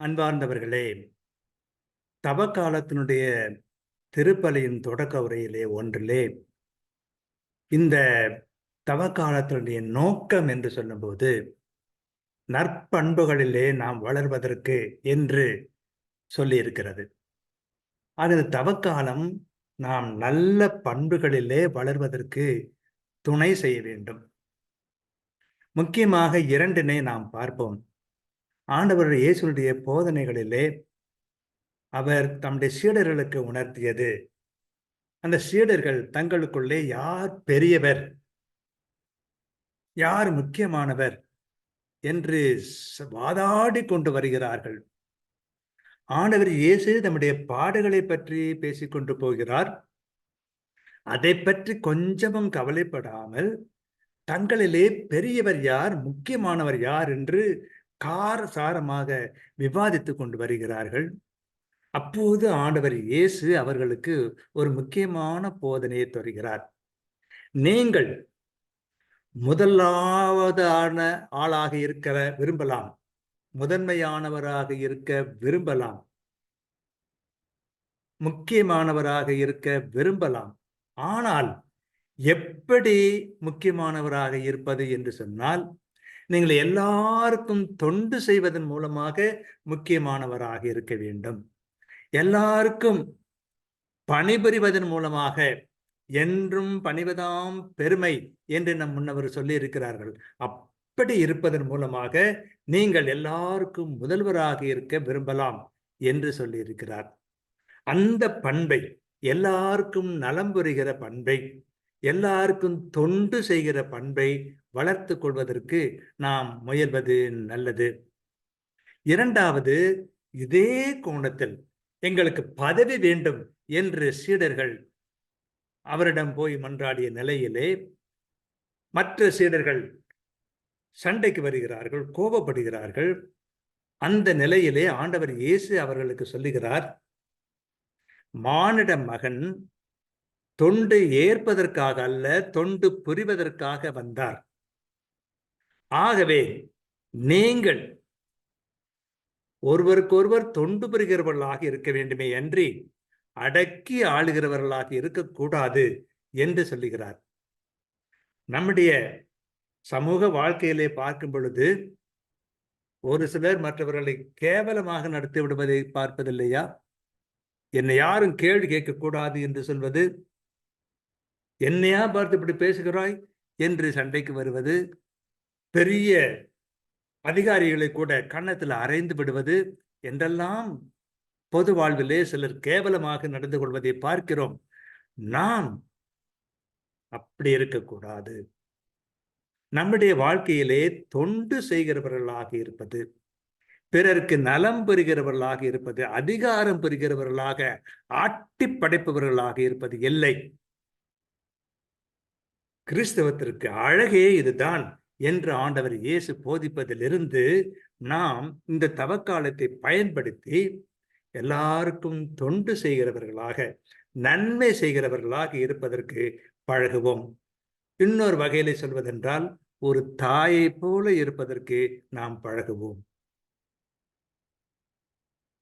அன்பார்ந்தவர்களே தவக்காலத்தினுடைய திருப்பலியின் தொடக்க உரையிலே ஒன்றிலே இந்த தவக்காலத்தினுடைய நோக்கம் என்று சொல்லும்போது நற்பண்புகளிலே நாம் வளர்வதற்கு என்று சொல்லியிருக்கிறது. அது தவக்காலம் நாம் நல்ல பண்புகளிலே வளர்வதற்கு துணை செய்ய வேண்டும். முக்கியமாக இரண்டினை நாம் பார்ப்போம். ஆண்டவர் இயேசுடைய போதனைகளிலே அவர் தம்முடைய சீடர்களுக்கு உணர்த்தியது. அந்த சீடர்கள் தங்களுக்குள்ளே யார் பெரியவர்? யார் முக்கியமானவர்? என்று வாதாடி கொண்டு வருகிறார்கள். ஆண்டவர் இயேசு தம்முடைய பாடுகளை பற்றி பேசிக்கொண்டு போகிறார். அதை பற்றி கொஞ்சமும் கவலைப்படாமல் தங்களிலே பெரியவர் யார் முக்கியமானவர் யார் என்று கார சாரமாக விவாதித்துக் கொண்டு வருகிறார்கள். அப்போது ஆண்டவர் இயேசு அவர்களுக்கு ஒரு முக்கியமான போதனையை தருகிறார். நீங்கள் முதலாவதான ஆளாக இருக்க விரும்பலாம். முதன்மையானவராக இருக்க விரும்பலாம். முக்கியமானவராக இருக்க விரும்பலாம். ஆனால் எப்படி முக்கியமானவராக இருப்பது? என்று சொன்னால் நீங்கள் எல்லாருக்கும் தொண்டு செய்வதன் மூலமாக முக்கியமானவராக இருக்க வேண்டும். எல்லாருக்கும் பணிபுரிவதன் மூலமாக என்றும் பணிவதாம் பெருமை என்று நம் முன்னவர் சொல்லி இருக்கிறார்கள் அப்படி இருப்பதன் மூலமாக நீங்கள் எல்லாருக்கும் முதல்வராக இருக்க விரும்பலாம் என்று சொல்லி இருக்கிறார் அந்த பண்பை எல்லாருக்கும் நலம் புரிகிற பண்பை எல்லாருக்கும் தொண்டு செய்கிற பண்பை வளர்த்து கொள்வதற்கு நாம் முயல்வது நல்லது. இரண்டாவது இதே கோணத்தில் எங்களுக்கு பதவி வேண்டும் என்று சீடர்கள் அவரிடம் போய் மன்றாடிய நிலையிலே மற்ற சீடர்கள் சண்டைக்கு வருகிறார்கள் கோபப்படுகிறார்கள். அந்த நிலையிலே ஆண்டவர் இயேசு அவர்களுக்கு சொல்லுகிறார் மானிட மகன் தொண்டு ஏற்பதற்காக அல்ல தொண்டு புரிவதற்காக வந்தார். ஆகவே நீங்கள் ஒருவருக்கொருவர் தொண்டு புரிகிறவர்களாக இருக்க வேண்டுமே அன்றி அடக்கி ஆளுகிறவர்களாக இருக்கக்கூடாது என்று சொல்லுகிறார். நம்முடைய சமூக வாழ்க்கையிலே பார்க்கும் பொழுது ஒரு சிலர் மற்றவர்களை கேவலமாக நடத்தி விடுவதை பார்ப்பதில்லையா? என்னை யாரும் கேள்வி கேட்கக்கூடாது என்று சொல்வது என்னையா பார்த்து இப்படி பேசுகிறாய்? என்று சண்டைக்கு வருவது பெரிய அதிகாரிகளை கூட கன்னத்தில் அரைந்து விடுவது என்றெல்லாம் பொது வாழ்விலே சிலர் கேவலமாக நடந்து கொள்வதை பார்க்கிறோம். நாம் அப்படி இருக்கக்கூடாது. நம்முடைய வாழ்க்கையிலே தொண்டு செய்கிறவர்களாக இருப்பது பிறருக்கு நலம் பெறுகிறவர்களாக இருப்பது அதிகாரம் பெறுகிறவர்களாக ஆட்டி படைப்பவர்களாக இருப்பது இல்லை. கிறிஸ்தவத்திற்கு அழகே இதுதான் என்று ஆண்டவர் இயேசு போதிப்பதிலிருந்து நாம் இந்த தவக்காலத்தை பயன்படுத்தி எல்லாருக்கும் தொண்டு செய்கிறவர்களாக நன்மை செய்கிறவர்களாக இருப்பதற்கு பழகுவோம். இன்னொரு வகையில சொல்வதென்றால் ஒரு தாயை போல இருப்பதற்கு நாம் பழகுவோம்.